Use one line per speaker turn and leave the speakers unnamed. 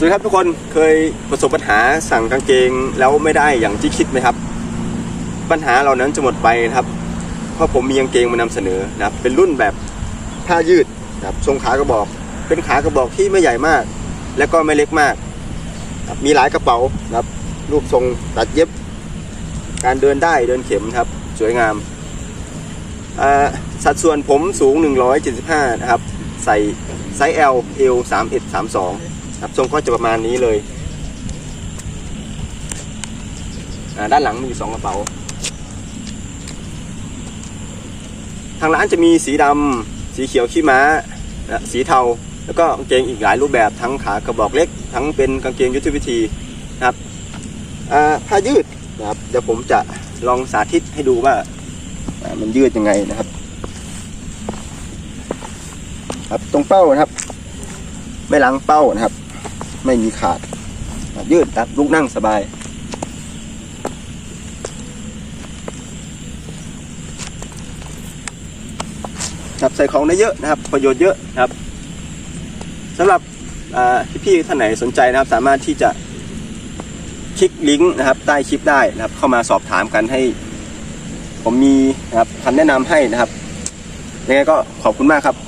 สวัสดีครับทุกคนเคยประสบปัญหาสั่งกางเกงแล้วไม่ได้อย่างที่คิดไหมครับ ปัญหาเหล่านั้นจะหมดไปนะครับ เพราะผมมีกางเกงมานำเสนอนะครับ เป็นรุ่นแบบผ้ายืดนะครับทรงขากระบอก เป็นขากระบอกที่ไม่ใหญ่มาก และก็ไม่เล็กมาก มีหลายกระเป๋านะครับ รูปทรงตัดเย็บ การเดินได้เดินเข็มครับ สวยงาม สัดส่วนผมสูง 175 นะครับ ใส่ไซส์ L L 31 32 ครับทรงก็จะประมาณนี้เลยอ่าด้านหลังมีสองกระเป๋า ทางร้านจะมีสีดำสีเขียวขี้ม้านะสีเทา แล้วก็กางเกงอีกหลายรูปแบบทั้งขากระบอกเล็ก ทั้งเป็นกางเกงยุทธวิธีนะครับอ่าผ้ายืดนะครับเดี๋ยวผมจะลองสาธิตให้ดูว่ามันยืดยังไงนะครับ ครับตรงเป้านะครับ ไม่หล้างเป้านะครับ ไม่มีขาด ยืดครับลุกนั่งสบายครับใส่ของได้เยอะนะครับ ประโยชน์เยอะนะครับสำหรับอ่พี่ๆท่านไหนสนใจนะครับ สามารถที่จะคลิกลิงก์นะครับ ใต้คลิปได้นะครับ เข้ามาสอบถามกันให้ ผมมีนะครับคำแนะนำให้นะครับยังไงก็ขอบคุณมากครับ